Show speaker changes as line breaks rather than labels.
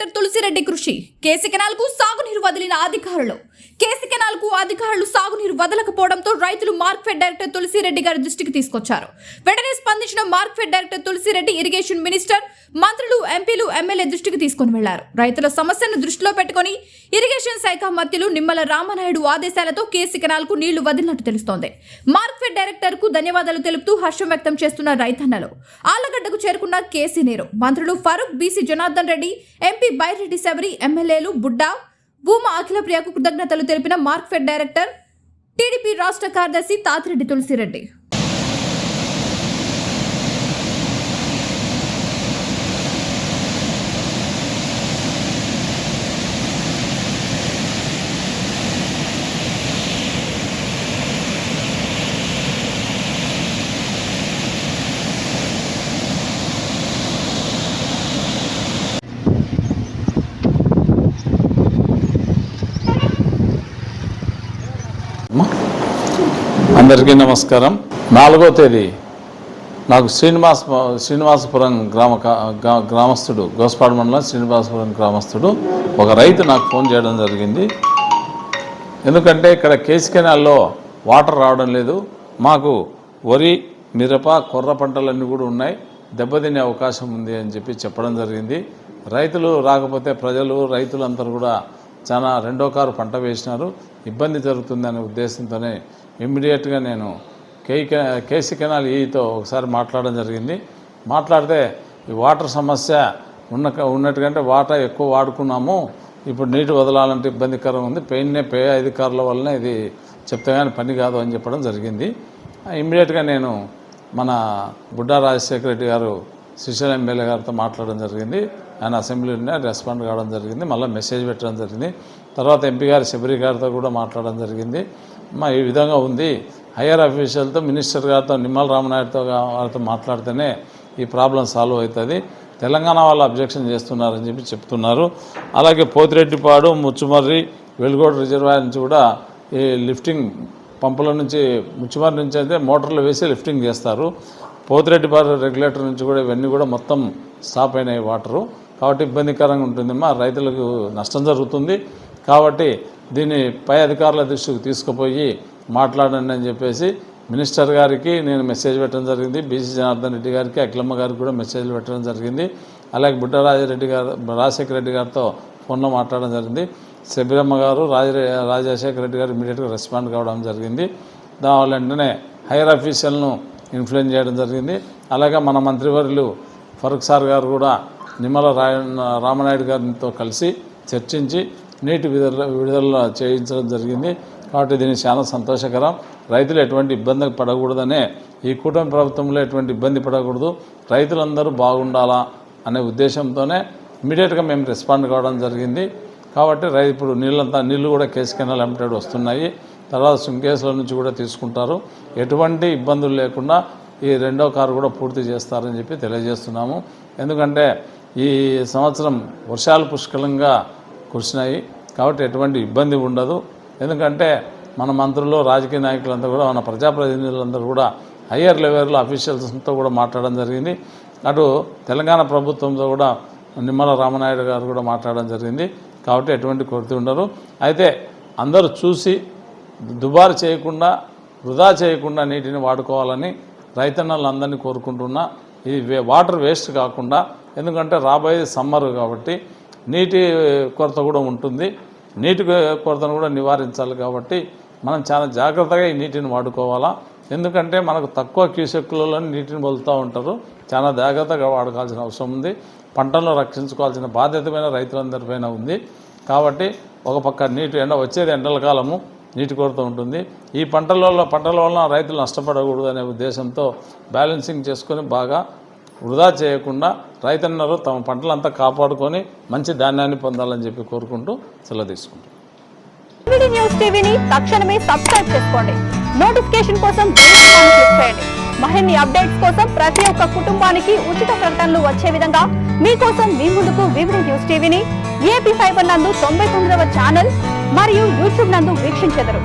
Collector Tulasi Reddy కృషి. KC కెనాల్కు సాగునీరు వదిలిన అధికారులు. కేసీ కెనాల్కు అధికారులు సాగునీరు వదలకపోవడంతో రైతులు మార్క్ఫెడ్ డైరెక్టర్ తులసిరెడ్డి గారి దృష్టికి తీసుకొచ్చారు. వెంటనే స్పందించిన Markfed director Tulasireddy irrigation minister మంత్రులు ఎంపీలు ఎమ్మెల్యే దృష్టికి తీసుకుని వెళ్ళారు. రైతుల సమస్యను దృష్టిలో పెట్టుకుని ఇరిగేషన్ శాఖ మధ్యలు నిమ్మల రామనాయుడు ఆదేశాలతో కేసీ కెనాల్కు నీళ్ళు వదిలినట్టు తెలుస్తోంది. మార్క్ఫెడ్ డైరెక్టర్కు ధన్యవాదాలు తెలుపుతూ హర్షం వ్యక్తం చేస్తున్న రైతన్నలు ఆళ్ళగడ్డకు చేరుకున్న కేసీ నేరు మంత్రులు ఫరూక్ బీసీ జనార్దన్ రెడ్డి ఎంపీ బైరెడ్డి శబరి ఎమ్మెల్యేలు బుడ్డా భూమా అఖిలప్రియకు కృతజ్ఞతలు తెలిపిన మార్క్ఫెడ్ డైరెక్టర్ టీడీపీ రాష్ట్ర కార్యదర్శి తాతిరెడ్డి తులసిరెడ్డి.
అందరికీ నమస్కారం. నాలుగో తేదీ నాకు శ్రీనివాస శ్రీనివాసపురం గ్రామ గ్రామస్తుడు గోస్పాడు మండలం శ్రీనివాసపురం గ్రామస్తుడు ఒక రైతు నాకు ఫోన్ చేయడం జరిగింది. ఎందుకంటే ఇక్కడ కేసు కెనాల్లో వాటర్ రావడం లేదు. మాకు వరి మిరప కొర్ర పంటలన్నీ కూడా ఉన్నాయి. దెబ్బతినే అవకాశం ఉంది అని చెప్పి చెప్పడం జరిగింది. రైతులు రాకపోతే ప్రజలు రైతులందరూ కూడా చాలా రెండో కారు పంట వేసినారు. ఇబ్బంది జరుగుతుందనే ఉద్దేశంతోనే ఇమ్మీడియట్గా నేను కే కేసీ కెనాల్ ఈతో ఒకసారి మాట్లాడడం జరిగింది. మాట్లాడితే ఈ వాటర్ సమస్య ఉన్న ఉన్నట్టుకంటే వాటర్ ఎక్కువ వాడుకున్నాము ఇప్పుడు నీటి వదలాలంటే ఇబ్బందికరం ఉంది. పెయిన్నే పే అధికారుల వల్లనే ఇది చెప్తే కానీ పని కాదు అని చెప్పడం జరిగింది. ఇమ్మీడియట్గా నేను మన బుడ్డా రాజశేఖర రెడ్డి గారు శ్రీశైలం ఎమ్మెల్యే గారితో మాట్లాడడం జరిగింది. ఆయన అసెంబ్లీలోనే రెస్పాండ్ కావడం జరిగింది. మళ్ళీ మెసేజ్ పెట్టడం జరిగింది. తర్వాత ఎంపీ గారు శబరి గారితో కూడా మాట్లాడడం జరిగింది. మా ఈ విధంగా ఉంది. హయ్యర్ అఫీషియల్తో మినిస్టర్ గారితో నిమ్మల రామనాయుడుతో వారితో మాట్లాడితేనే ఈ ప్రాబ్లం సాల్వ్ అవుతుంది. తెలంగాణ వాళ్ళు అబ్జెక్షన్ చేస్తున్నారని చెప్పి చెప్తున్నారు. అలాగే పోతిరెడ్డిపాడు ముచ్చుమర్రి వెలుగోడు రిజర్వాయర్ నుంచి కూడా ఈ లిఫ్టింగ్ పంపుల నుంచి ముచ్చుమర్రి నుంచి అయితే మోటార్లు వేసి లిఫ్టింగ్ చేస్తారు. పోతిరెడ్డిపాడు రెగ్యులేటర్ నుంచి కూడా ఇవన్నీ కూడా మొత్తం స్టాప్ అయినాయి వాటరు. కాబట్టి ఇబ్బందికరంగా ఉంటుంది మా రైతులకు నష్టం జరుగుతుంది. కాబట్టి దీన్ని పై అధికారుల దృష్టికి తీసుకుపోయి మాట్లాడండి అని చెప్పేసి మినిస్టర్ గారికి నేను మెసేజ్ పెట్టడం జరిగింది బీసీ జనార్దన్ రెడ్డి గారికి అఖిలమ్మ గారికి కూడా మెసేజ్లు పెట్టడం జరిగింది అలాగే బుడ్డరాజరెడ్డి గారు రాజశేఖర రెడ్డి గారితో ఫోన్లో మాట్లాడడం జరిగింది శబిరమ్మ గారు రాజ రాజశేఖర రెడ్డి గారు ఇమీడియట్గా రెస్పాండ్ కావడం జరిగింది. దాని వెంటనే హైయర్ ఆఫీషియల్ను ఇన్ఫ్లుయెన్స్ చేయడం జరిగింది. అలాగే మన మంత్రివర్యులు ఫరూక్ సార్ గారు కూడా నిమ్మల రాయ రామనాయుడు గారితో కలిసి చర్చించి నీటి విడుదల విడుదల చేయించడం జరిగింది. కాబట్టి దీన్ని చాలా సంతోషకరం. రైతులు ఎటువంటి ఇబ్బంది పడకూడదనే ఈ కూటమి ప్రభుత్వంలో ఎటువంటి ఇబ్బంది పడకూడదు. రైతులందరూ బాగుండాలా అనే ఉద్దేశంతోనే ఇమీడియట్గా మేము రెస్పాండ్ కావడం జరిగింది. కాబట్టి రైతు ఇప్పుడు నీళ్ళంతా నీళ్ళు కూడా కేసు కెనాల్ లిమిటెడ్ వస్తున్నాయి. తర్వాత సుంకేసుల నుంచి కూడా తీసుకుంటారు. ఎటువంటి ఇబ్బందులు లేకుండా ఈ రెండో కారు కూడా పూర్తి చేస్తారని చెప్పి తెలియజేస్తున్నాము. ఎందుకంటే ఈ సంవత్సరం వర్షాలు పుష్కలంగా కురిసినాయి కాబట్టి ఎటువంటి ఇబ్బంది ఉండదు. ఎందుకంటే మన మంత్రులు రాజకీయ నాయకులంతా కూడా మన ప్రజాప్రతినిధులందరూ కూడా హయ్యర్ లెవెల్లో అఫీషియల్స్తో కూడా మాట్లాడడం జరిగింది. అటు తెలంగాణ ప్రభుత్వంతో కూడా నిమ్మల రామనాయుడు గారు కూడా మాట్లాడడం జరిగింది. కాబట్టి ఎటువంటి కొరత ఉండరు అయితే అందరూ చూసి దుబారు చేయకుండా వృధా చేయకుండా నీటిని వాడుకోవాలని రైతన్నలందరినీ కోరుకుంటున్నా. ఇది వే- వాటర్ వేస్ట్ కాకుండా ఎందుకంటే రాబోయే సమ్మర్ కాబట్టి నీటి కొరత కూడా ఉంటుంది. నీటి కొరతను కూడా నివారించాలి కాబట్టి మనం చాలా జాగ్రత్తగా ఈ నీటిని వాడుకోవాలా. ఎందుకంటే మనకు తక్కువ క్యూసెక్కులలో నీటిని వదులుతూ ఉంటారు. చాలా జాగ్రత్తగా వాడుకోవాల్సిన అవసరం ఉంది. పంటలను రక్షించుకోవాల్సిన బాధ్యతమైన రైతులందరిపైన ఉంది. కాబట్టి ఒక పక్క నీటి ఎండ వచ్చేది ఎండల కాలము నీటి కొరత ఉంటుంది. ఈ పంటలలో పంటల వలన రైతులు నష్టపడకూడదు అనే ఉద్దేశంతో బ్యాలెన్సింగ్ చేసుకొని బాగా వృధా చేయకుండా రైతన్నలు తమ పంటలంతా కాపాడుకొని మంచి ధాన్యాన్ని పొందాలని చెప్పి కోరుకుంటూ సెలవు తీసుకుంటాం.
టీవీ న్యూస్ టీవీని తక్షణమే సబ్స్క్రైబ్ చేసుకోండి. నోటిఫికేషన్ కోసం బెల్ ఐకాన్ క్లిక్ చేయండి. మరిన్ని అప్డేట్స్ కోసం ప్రతి ఒక్క కుటుంబానికి ఉచిత ప్రకటనలు వచ్చే విధంగా మీకోసం మీ ముందుకు వివిధ న్యూస్ టీవీని ఏపీ ఫైబర్ నందు తొంభై తొమ్మిదవ ఛానల్ మరియు యూట్యూబ్ నందు వీక్షించెదరు.